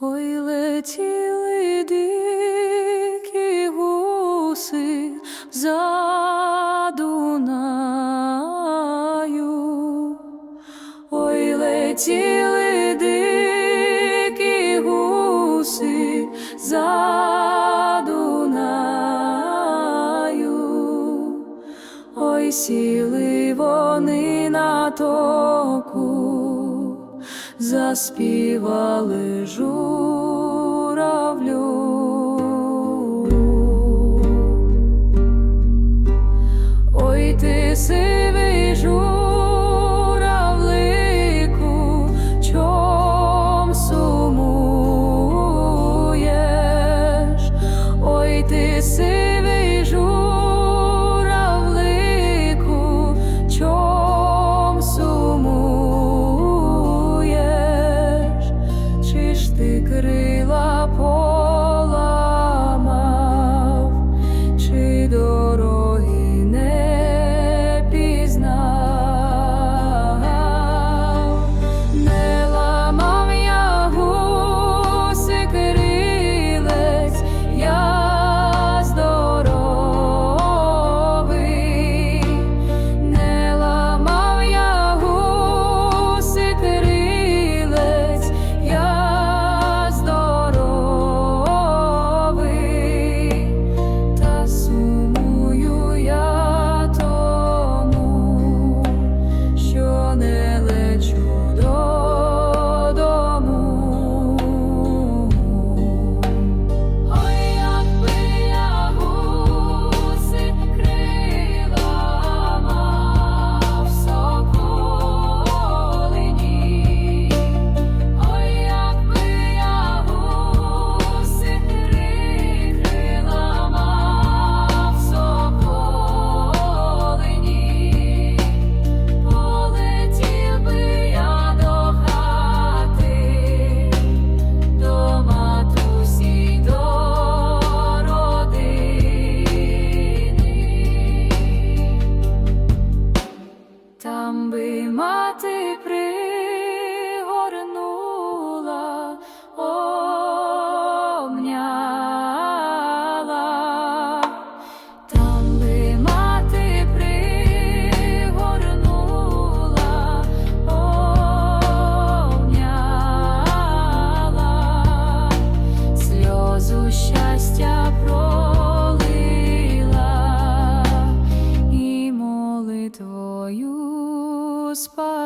Ой, летіли дикі гуси за Дунаю. Ой, летіли дикі гуси за Дунаю. Ой, сіли вони на току, заспівали журавлю. Ой, ти сивий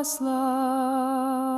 lost love.